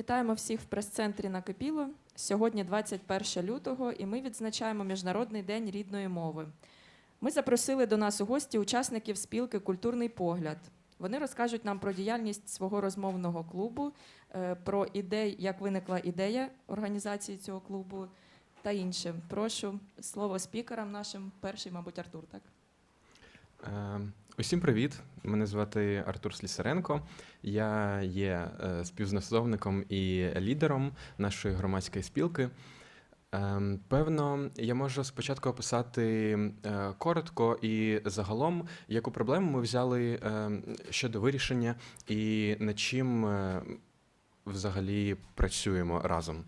Вітаємо всіх в прес-центрі Накипіло. Сьогодні 21 лютого, і ми відзначаємо Міжнародний день рідної мови. Ми запросили до нас у гості учасників спілки Культурний погляд. Вони розкажуть нам про діяльність свого розмовного клубу, е, про ідей, як виникла ідея організації цього клубу та інше. Прошу слово спікерам нашим. Перший, мабуть, Артур, так? Усім привіт! Мене звати Артур Слісаренко. Я є е, співзасновником і лідером нашої громадської спілки. Е, Певно, я можу спочатку описати е, коротко і загалом, яку проблему ми взяли е, щодо вирішення і над чим взагалі працюємо разом.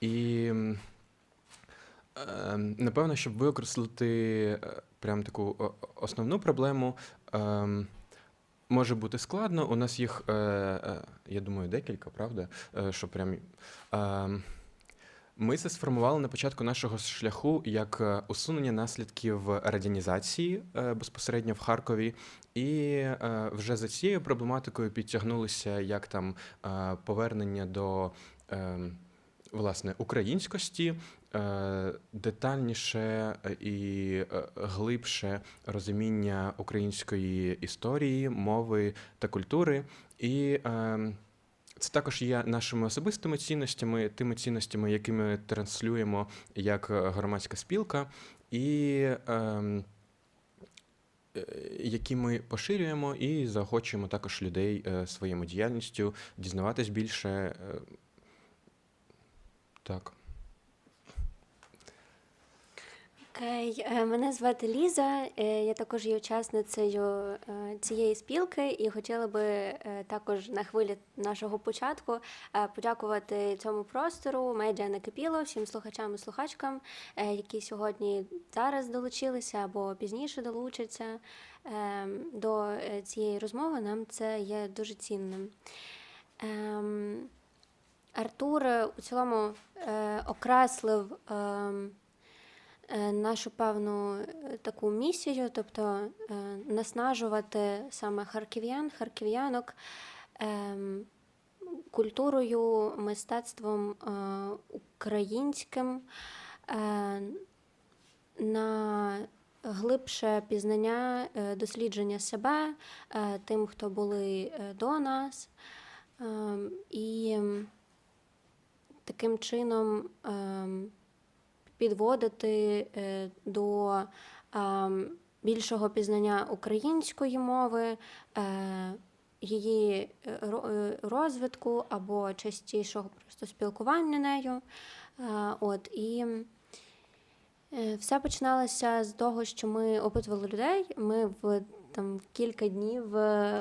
І напевно, щоб використати е, прям таку основну проблему, ем, може бути складно. У нас їх, е, е, я думаю, декілька, правда? Е, що прям, ем, ми це сформували на початку нашого шляху як е, усунення наслідків радянізації е, безпосередньо в Харкові, і е, вже за цією проблематикою підтягнулися як там е, повернення до ем, власне українськості, е, детальніше е, і е, глибше розуміння української історії, мови та культури. І це також є нашими особистими цінностями, тими цінностями, які ми транслюємо як громадська спілка, і які ми поширюємо і заохочуємо також людей своєю діяльністю дізнаватись більше. Так. Окей, е, мене звати Ліза. е, Я також є учасницею е, цієї спілки і хотіла би також на хвилі нашого початку подякувати цьому простору медіа накипіло всім слухачам і слухачкам, які сьогодні зараз долучилися або пізніше долучаться до цієї розмови. Нам це є дуже цінним. Ем, Артур е, у цілому е, окреслив. ем, е, нашу певну е, таку місію, тобто е, наснажувати саме харків'ян, харків'янок ем, культурою, мистецтвом е, українським е, на глибше пізнання, е, дослідження себе е, тим, хто були е, до нас. Ем, І таким чином ем, підводити е, до ем, більшого пізнання української мови, е, її е, ро- розвитку або частішого просто спілкування нею. От, і все починалося з того, що ми опитували людей. Ми в там кілька днів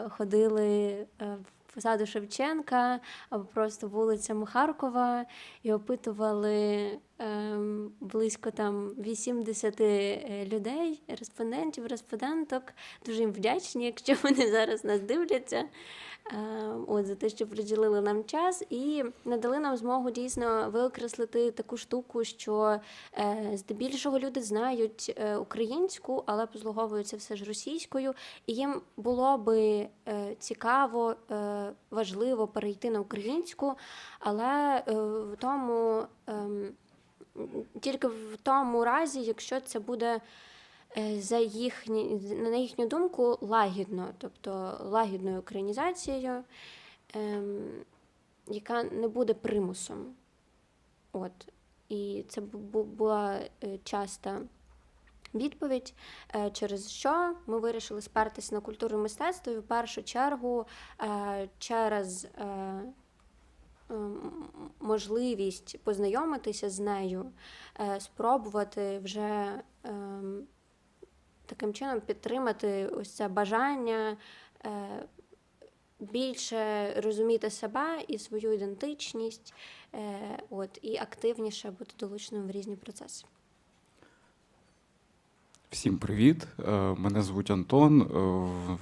ходили в саду Шевченка або просто вулицями Харкова і опитували ем, близько там 80 е, людей, респондентів, респонденток. Дуже їм вдячні, якщо вони зараз нас дивляться. Е, От за те, що приділили нам час і надали нам змогу дійсно виокреслити таку штуку, що е, здебільшого люди знають е, українську, але послуговуються все ж російською, і їм було би е, цікаво, важливо перейти на українську, але в тому ем, тільки в тому разі, якщо це буде за їхні, на їхню думку лагідно, тобто лагідною українізацією, ем, яка не буде примусом. От. І це бу- бу- була е, часта відповідь, е, через що ми вирішили спертись на культуру мистецтво і в першу чергу е, через е, ем, можливість познайомитися з нею, е, спробувати вже ем, таким чином підтримати ось це бажання е, більше розуміти себе і свою ідентичність, е, от, і активніше бути долученим в різні процеси. Всім привіт! Е, Мене звуть Антон.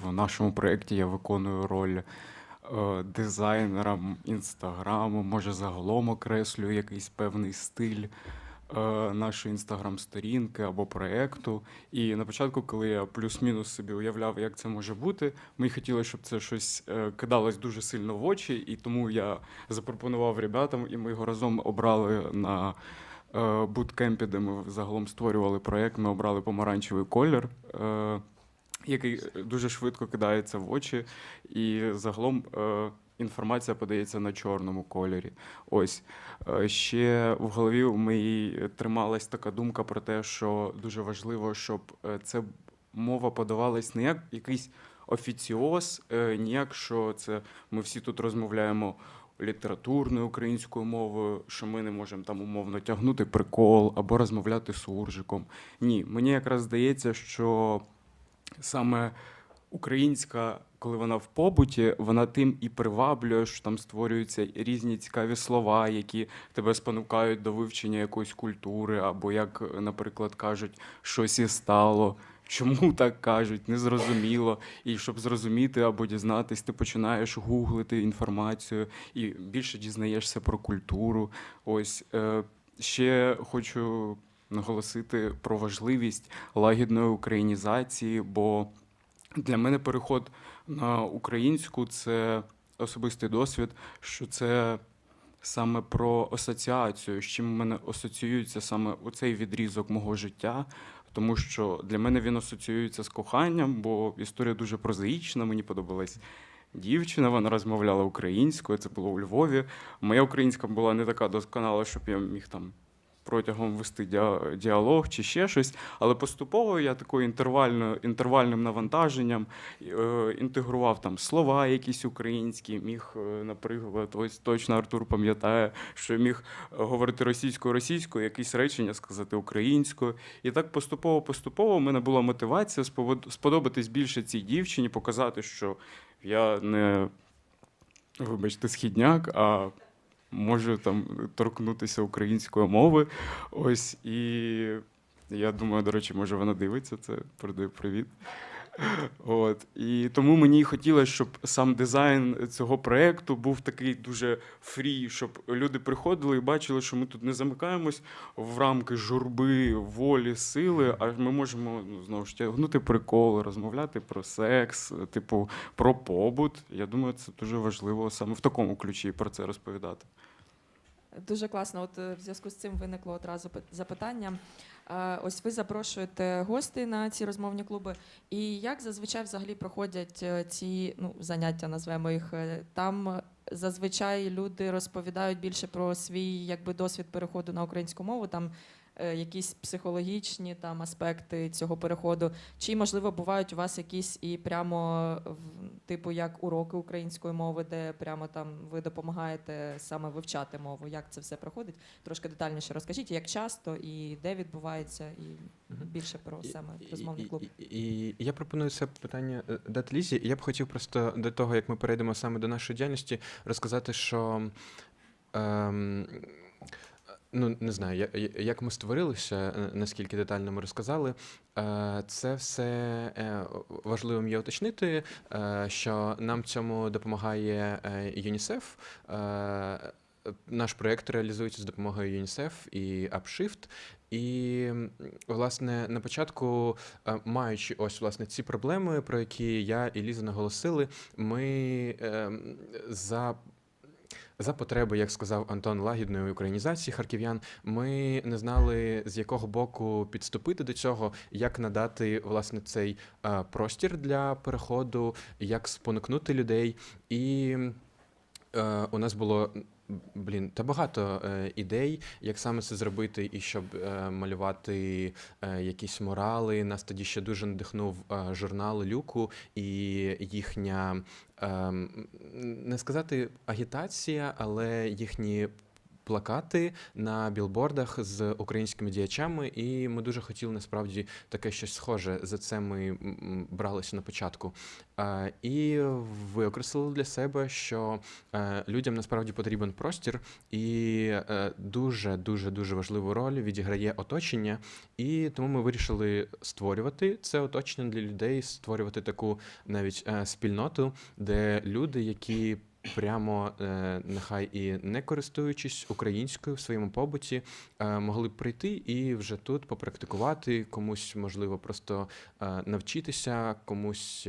В нашому проєкті я виконую роль дизайнера інстаграму, може загалом окреслюю якийсь певний стиль. Е, нашої інстаграм-сторінки або проєкту. І на початку, коли я плюс-мінус собі уявляв, як це може бути, мені хотілося, щоб це щось е, кидалось дуже сильно в очі, і тому я запропонував ребятам, і ми його разом обрали на е, буткемпі, де ми загалом створювали проєкт. Ми обрали помаранчевий колір. Який дуже швидко кидається в очі, і загалом інформація подається на чорному кольорі. Ось Е, ще в голові у моїй трималась така думка про те, що дуже важливо, щоб е, це мова подавалась не як якийсь офіціоз, е, не як що це ми всі тут розмовляємо літературною українською мовою, що ми не можемо там умовно тягнути прикол або розмовляти суржиком. Ні, мені якраз здається, що саме українська, коли вона в побуті, вона тим і приваблює, що там створюються різні цікаві слова, які тебе спонукають до вивчення якоїсь культури, або як, наприклад, кажуть, щось і стало. Чому так кажуть, незрозуміло. І щоб зрозуміти або дізнатись, ти починаєш гуглити інформацію і більше дізнаєшся про культуру. Ось е, ще хочу наголосити про важливість лагідної українізації, бо для мене переход на українську це особистий досвід, що це саме про асоціацію, з чим в мене асоціюється саме оцей відрізок мого життя. Тому що для мене він асоціюється з коханням, бо історія дуже прозаїчна, мені подобалась дівчина, вона розмовляла українською, це було у Львові. Моя українська була не така досконала, щоб я міг там протягом вести діалог чи ще щось. Але поступово я такою інтервально, інтервальним навантаженням е, інтегрував там слова якісь українські, міг, е, наприклад, ось точно Артур пам'ятає, що міг е, говорити російською російською, якісь речення сказати українською. І так поступово-поступово в мене була мотивація сподобатись більше цій дівчині, показати, що я не, вибачте, східняк, а можу там торкнутися української мови. Ось і я думаю, до речі, може вона дивиться це, передаю привіт. От. І тому мені хотілося, щоб сам дизайн цього проєкту був такий дуже фрі, щоб люди приходили і бачили, що ми тут не замикаємось в рамки журби, волі, сили, а ми можемо ну, знову ж тягнути приколи, розмовляти про секс, типу про побут. Я думаю, це дуже важливо саме в такому ключі про це розповідати. Дуже класно. От е, в зв'язку з цим виникло одразу пи- запитання. Е, Ось ви запрошуєте гостей на ці розмовні клуби. І як зазвичай взагалі проходять е, ці ну, заняття, назвемо їх? Там зазвичай люди розповідають більше про свій якби, досвід переходу на українську мову, там якісь психологічні там аспекти цього переходу. Чи можливо бувають у вас якісь і прямо типу як уроки української мови, де прямо там ви допомагаєте саме вивчати мову? Як це все проходить? Трошки детальніше розкажіть, як часто і де відбувається, і більше про саме розмовний клуб. І, і, і я пропоную це питання е, дати Лізі. Я б хотів просто до того, як ми перейдемо саме до нашої діяльності, розказати, що. Ем, Ну, не знаю, як ми створилися, е, наскільки детально ми розказали. Е, Це все е, важливим є уточнити, що нам цьому допомагає ЮНІСЕФ. Наш проєкт реалізується з допомогою ЮНІСЕФ і Upshift. І власне на початку, маючи ось власне ці проблеми, про які я і Ліза наголосили, ми за. За потреби, як сказав Антон, лагідної українізації харків'ян, ми не знали з якого боку підступити до цього, як надати власне цей е, простір для переходу, як спонукнути людей. І е, у нас було блін та багато е, ідей, як саме це зробити, і щоб е, малювати е, якісь морали. Нас тоді ще дуже надихнув е, журнал Люку і їхня е, не сказати агітація, але їхні. Плакати на білбордах з українськими діячами, і ми дуже хотіли насправді таке щось схоже. За це ми бралися на початку. І використали для себе, що е, людям насправді потрібен простір, і е, дуже дуже дуже важливу роль відіграє оточення. І тому ми вирішили створювати це оточення для людей, створювати таку навіть е, спільноту, де люди, які прямо е, нехай і не користуючись українською в своєму побуті, е, могли б прийти і вже тут попрактикувати, комусь можливо просто е, навчитися, комусь.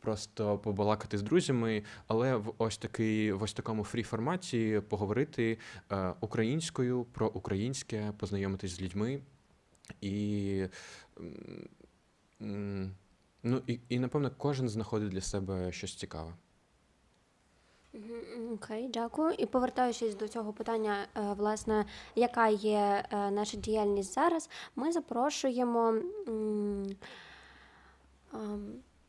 Просто побалакати з друзями, але в ось такий в ось такому фрі форматі поговорити українською про українське, познайомитись з людьми і, ну, і, і напевно кожен знаходить для себе щось цікаве. Окей, дякую. І повертаючись до цього питання, е, власне, яка є е, наша діяльність зараз, ми запрошуємо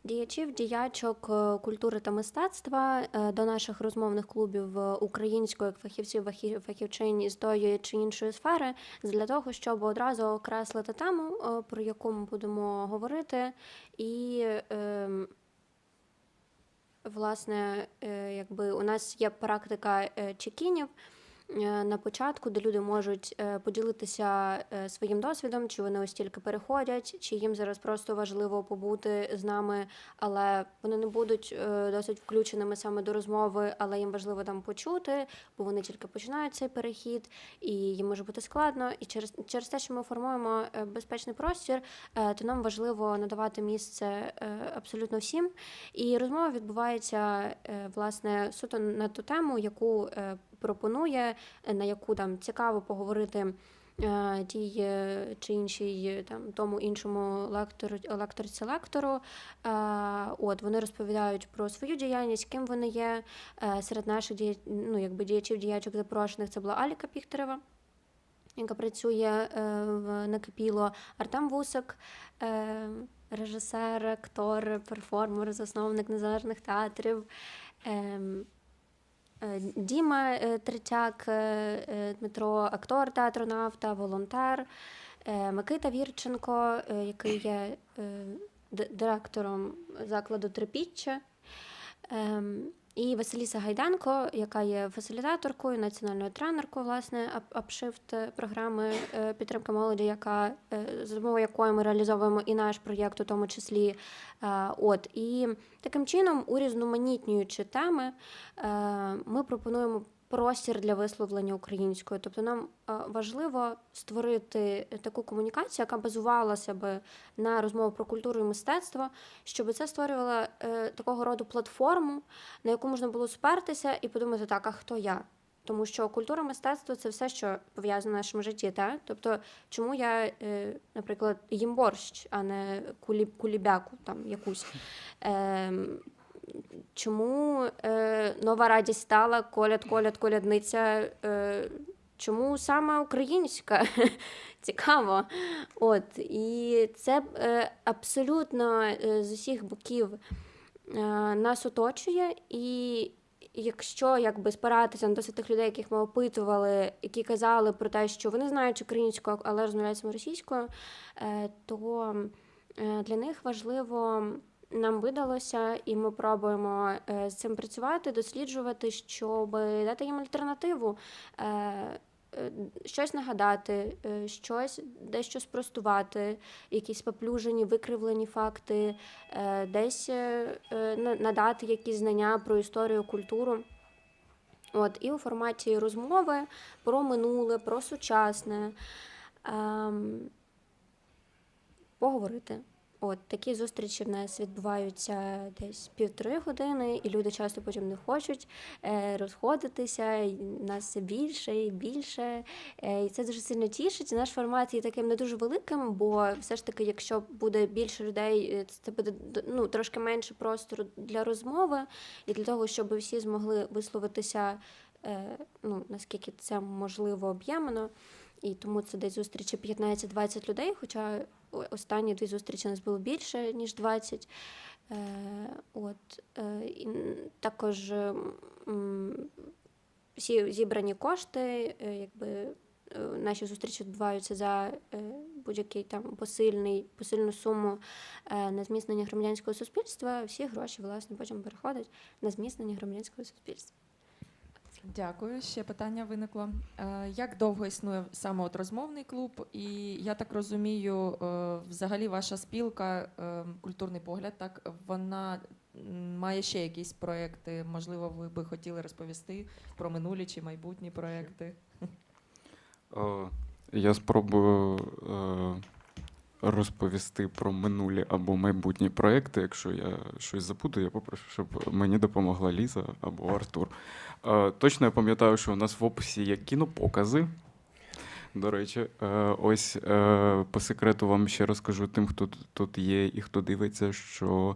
діячів, діячок е, культури та мистецтва до наших розмовних клубів української фахівців, фахі- фахівчинь із тої чи іншої сфери, для того, щоб одразу окреслити тему, про яку ми будемо говорити, і ем, власне, е, якби у нас є практика е, чекінів на початку, де люди можуть е, поділитися е, своїм досвідом, чи вони ось тільки переходять, чи їм зараз просто важливо побути з нами, але вони не будуть е, досить включеними саме до розмови, але їм важливо там почути, бо вони тільки починають цей перехід, і їм може бути складно. І через, через те, що ми формуємо е, безпечний простір, е, то нам важливо надавати місце е, абсолютно всім. І розмова відбувається е, власне суто на ту тему, яку е, пропонує, е, на яку там цікаво поговорити. е, Тій е, чи іншій там тому іншому лекторці лектору. От вони розповідають про свою діяльність, ким вони є. Серед наших дія... ну, якби діячів діячок запрошених це була Аліка Піхтерева, яка працює в Накипіло, Артем Вусик, режисер, актор, перформер, засновник незалежних театрів. Ем, е, Діма е, Третяк, е, Дмитро, актор театру Нафта, волонтер, Микита Вірченко, який є директором закладу Трипіччя. І Василіса Гайденко, яка є фасилітаторкою, національною тренеркою, власне, ап- апшифт програми е, підтримки молоді, яка е, за допомогою якої ми реалізовуємо і наш проєкт, у тому числі. Е, От і таким чином, урізноманітнюючи теми, е, ми пропонуємо простір для висловлення українською. Тобто нам е, важливо створити таку комунікацію, яка базувалася би на розмову про культуру і мистецтво, щоб це створювало е, такого роду платформу, на яку можна було спертися і подумати, так, а хто я? Тому що культура мистецтво це все, що пов'язане в нашому житті. Та? Тобто, чому я, е, наприклад, їм борщ, а не кулі, кулібяку там якусь. Чому е, нова радість стала коляд, коляд, колядниця? Е, чому саме українська? Цікаво. От, і це е, абсолютно е, з усіх боків е, нас оточує. І якщо якби спиратися на досить тих людей, яких ми опитували, які казали про те, що вони знають українську, але розмовляють російською, е, то е, для них важливо. Нам видалося, і ми пробуємо е, з цим працювати, досліджувати, щоб дати їм альтернативу, е, е, щось нагадати, щось дещо спростувати, якісь поплюжені, викривлені факти, десь на- надати якісь знання про історію, культуру. От, і у форматі розмови про минуле, про сучасне. Ем, поговорити. От такі зустрічі в нас відбуваються десь півтори години, і люди часто потім не хочуть е, розходитися. і Нас все більше і більше. Е, і це дуже сильно тішить. Наш формат є таким не дуже великим, бо все ж таки, якщо буде більше людей, е, це буде ну, трошки менше простору для розмови і для того, щоб всі змогли висловитися, ну наскільки це можливо об'ємно. І тому це десь зустрічі 15-20 людей, хоча останні дві зустрічі у нас було більше, ніж 20. Е, от, е, і також е, всі зібрані кошти, е, якби е, наші зустрічі відбуваються за е, будь-який там посильний, посильну суму е, на зміцнення громадянського суспільства. Всі гроші, власне, потім переходять на зміцнення громадянського суспільства. Дякую. Ще питання виникло. Е, Як довго існує саме от розмовний клуб? І я так розумію, е, взагалі ваша спілка, е, культурний погляд, так вона має ще якісь проекти. Можливо, ви би хотіли розповісти про минулі чи майбутні проекти. Я спробую розповісти про минулі або майбутні проекти. Якщо я щось запутаю, я попрошу, щоб мені допомогла Ліза або Артур. Е, Точно я пам'ятаю, що у нас в описі є кінопокази. До речі, е, ось е, по секрету вам ще розкажу тим, хто тут- тут є і хто дивиться, що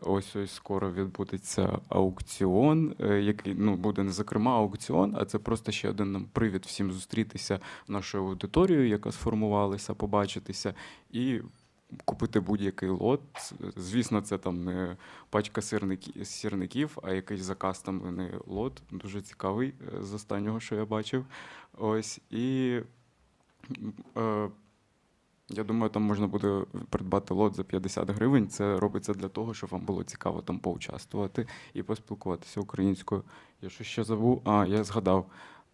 ось ось скоро відбудеться аукціон, е, який ну буде не зокрема аукціон, а це просто ще один нам привід всім зустрітися нашою аудиторією, яка сформувалася, побачитися і. Купити будь-який лот. Звісно, це там не пачка сирники- сірників, а якийсь закастомлений лот. Дуже цікавий е, з останнього, що я бачив. Ось і е, я думаю, там можна буде придбати лот за 50 гривень. Це робиться для того, щоб вам було цікаво там поучаствувати і поспілкуватися українською. Я що ще забув? А, я згадав.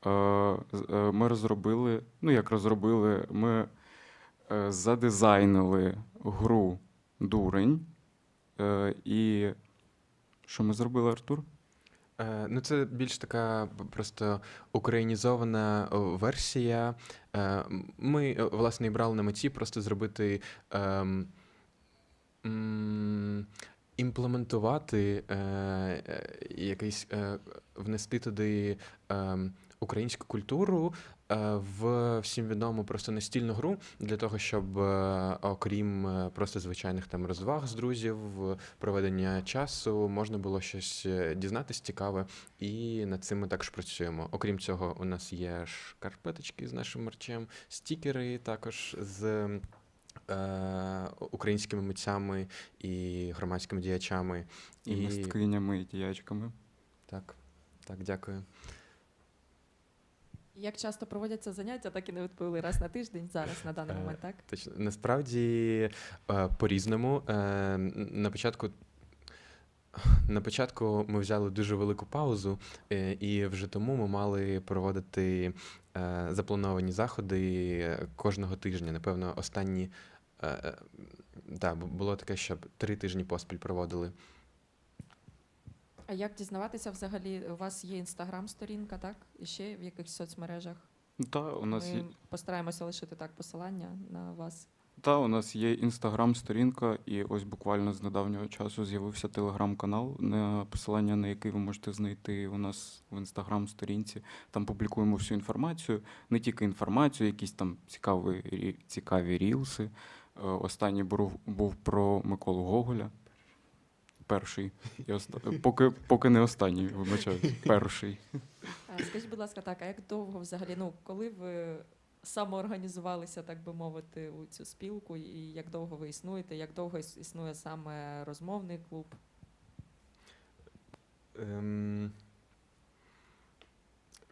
Е, е, Ми розробили, ну як розробили, ми е, задизайнили гру Дурень. І що ми зробили, Артур? Е, Ну, це більш така просто українізована версія. Е, Ми, е, власне, брали на меті просто зробити. ем, Імплементувати е, е, якийсь е, внести туди ем, українську культуру е, в всім відому просто настільну гру для того, щоб е, окрім е, просто звичайних там розваг з друзів, проведення часу можна було щось дізнатись цікаве, і над цим ми також працюємо. Окрім цього, у нас є шкарпеточки з нашим мерчем, стікери також з українськими митцями і громадськими діячами. І, І- мисткинями, і діячками. Так, так, дякую. Як часто проводяться заняття, так і не відповіли раз на тиждень, зараз на даний Е, момент, так? Точно. Насправді е, по-різному. Е, На початку. На початку ми взяли дуже велику паузу, і вже тому ми мали проводити заплановані заходи кожного тижня. Напевно, останні да, було таке, щоб три тижні поспіль проводили. А як дізнаватися взагалі? У вас є інстаграм-сторінка, так? І ще в якихось соцмережах? Ну, Та, у нас Ми є, постараємося лишити так посилання на вас. та, у нас є інстаграм-сторінка, і ось буквально з недавнього часу з'явився телеграм-канал, на посилання на який ви можете знайти у нас в інстаграм-сторінці. Там публікуємо всю інформацію, не тільки інформацію, якісь там цікаві, цікаві рілси. Е, Останній був, був про Миколу Гоголя. Перший. І оста... поки, поки не останній, вибачаю. Перший. Скажіть, будь ласка, так, а як довго взагалі, ну, коли ви самоорганізувалися, так би мовити, у цю спілку, і як довго ви існуєте, як довго існує саме розмовний клуб? Ем,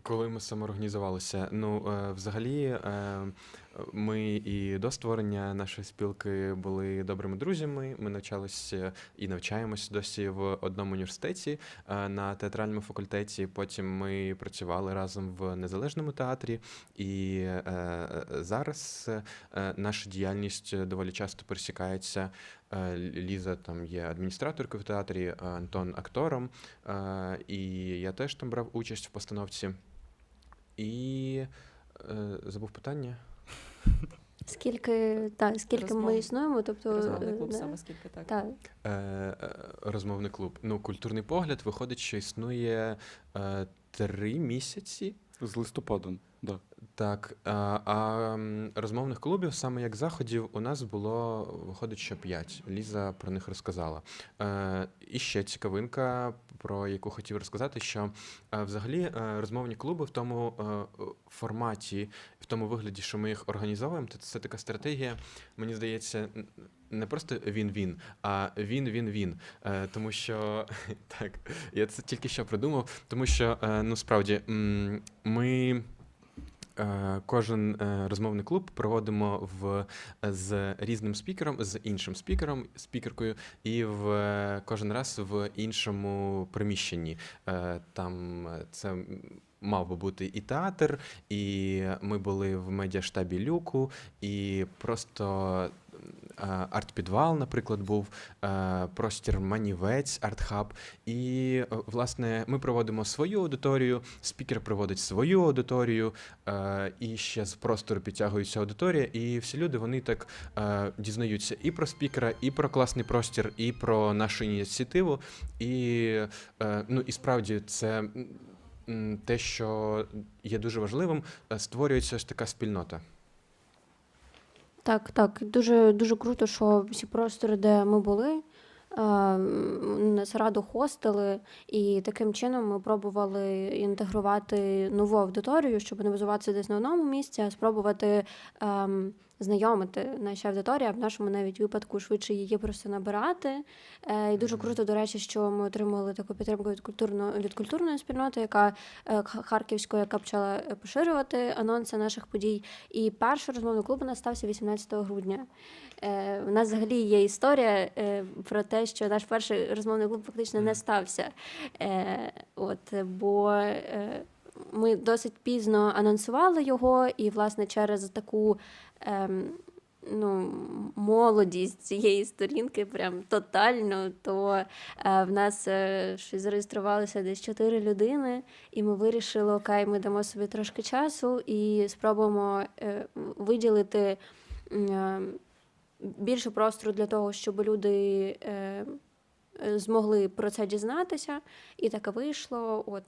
коли ми самоорганізувалися, ну е, взагалі е, ми і до створення нашої спілки були добрими друзями. Ми навчалися і навчаємось досі в одному університеті е, на театральному факультеті. Потім ми працювали разом в незалежному театрі, і зараз наша діяльність доволі часто пересікається. Ліза там є адміністраторкою в театрі, Антон актором. І я теж там брав участь в постановці. І е, забув питання. Скільки, та, скільки ми існуємо, тобто Розмовний е, клуб да, саме скільки так? та, Е, е, Розмовний клуб. Ну, культурний погляд виходить, що існує е, три місяці. З листопадом, да. Так, а, а розмовних клубів, саме як заходів, у нас було виходить, що п'ять. Ліза про них розказала. Е, і ще цікавинка, про яку хотів розказати, що е, взагалі е, розмовні клуби в тому е, форматі, в тому вигляді, що ми їх організовуємо, то це така стратегія, мені здається, не просто він-він, а він-він-він. Е, тому що так, я це тільки що придумав, тому що е, ну справді ми. Е, Кожен е, розмовний клуб проводимо в з різним спікером, з іншим спікером, спікеркою, і в е, кожен раз в іншому приміщенні. Там це мав би бути і театр, і ми були в медіаштабі люку, і просто арт-підвал, наприклад, був е, простір Манівець, арт-хаб. І е, власне ми проводимо свою аудиторію, спікер проводить свою аудиторію, е, і ще з простору підтягується аудиторія. І всі люди вони так е, дізнаються і про спікера, і про класний простір, і про нашу ініціативу. І, е, ну, і справді це. Те, що є дуже важливим, е, створюється ось така спільнота. Так, так, дуже дуже круто, що всі простори, де ми були, е, м, нас радо хостили, і таким чином ми пробували інтегрувати нову аудиторію, щоб не базуватися десь на одному місці, а спробувати ем, знайомити наші аудиторії, а в нашому навіть випадку швидше її просто набирати. Е, і дуже круто, до речі, що ми отримали таку підтримку від культурно від культурної спільноти, яка е, харківської, яка почала е, поширювати анонси наших подій. І перший розмовний клуб у нас стався 18 грудня. Е, у нас взагалі є історія е, про те, що наш перший розмовний клуб фактично не стався. Е, от, бо е, ми досить пізно анонсували його, і, власне, через таку. ем, Ну, молодість цієї сторінки, прям тотально, то е, в нас е, щось зареєструвалося десь чотири людини, і ми вирішили, окей, ми дамо собі трошки часу і спробуємо е, виділити е, більше простору для того, щоб люди е, змогли про це дізнатися. І таке вийшло. От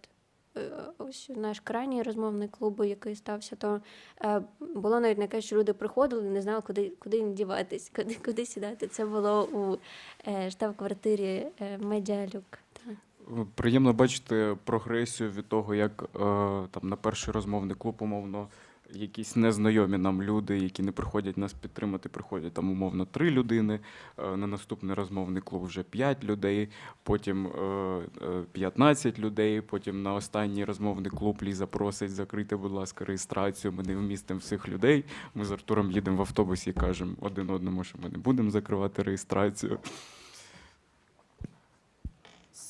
ось наш крайній розмовний клуб, який стався, то е, було навіть таке, що люди приходили, не знали, куди, куди їм діватись, куди, куди сідати. Це було у е, штаб-квартирі е, Медіалюк. Приємно бачити прогресію від того, як е, там на перший розмовний клуб, умовно, якісь незнайомі нам люди, які не приходять нас підтримати, приходять там умовно три людини. е, на наступний розмовний клуб вже п'ять людей, потім е, е, 15 людей. Потім на останній розмовний клуб Ліза просить закрити, будь ласка, реєстрацію. Ми не вмістимо всіх людей. Ми з Артуром їдемо в автобусі і кажемо один одному, що ми не будемо закривати реєстрацію.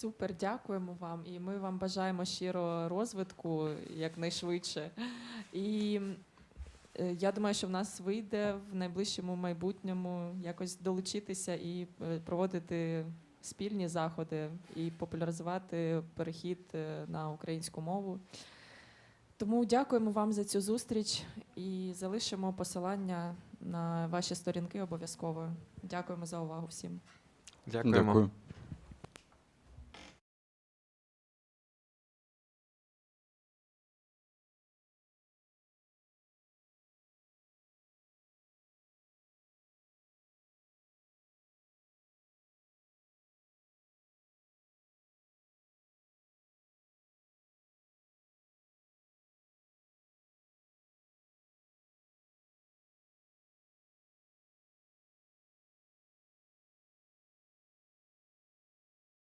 Супер, дякуємо вам. І ми вам бажаємо щиро розвитку якнайшвидше. І е, я думаю, що в нас вийде в найближчому майбутньому якось долучитися і е, проводити спільні заходи і популяризувати перехід е, на українську мову. Тому дякуємо вам за цю зустріч і залишимо посилання на ваші сторінки обов'язково. Дякуємо за увагу всім. Дякуємо. Дякую.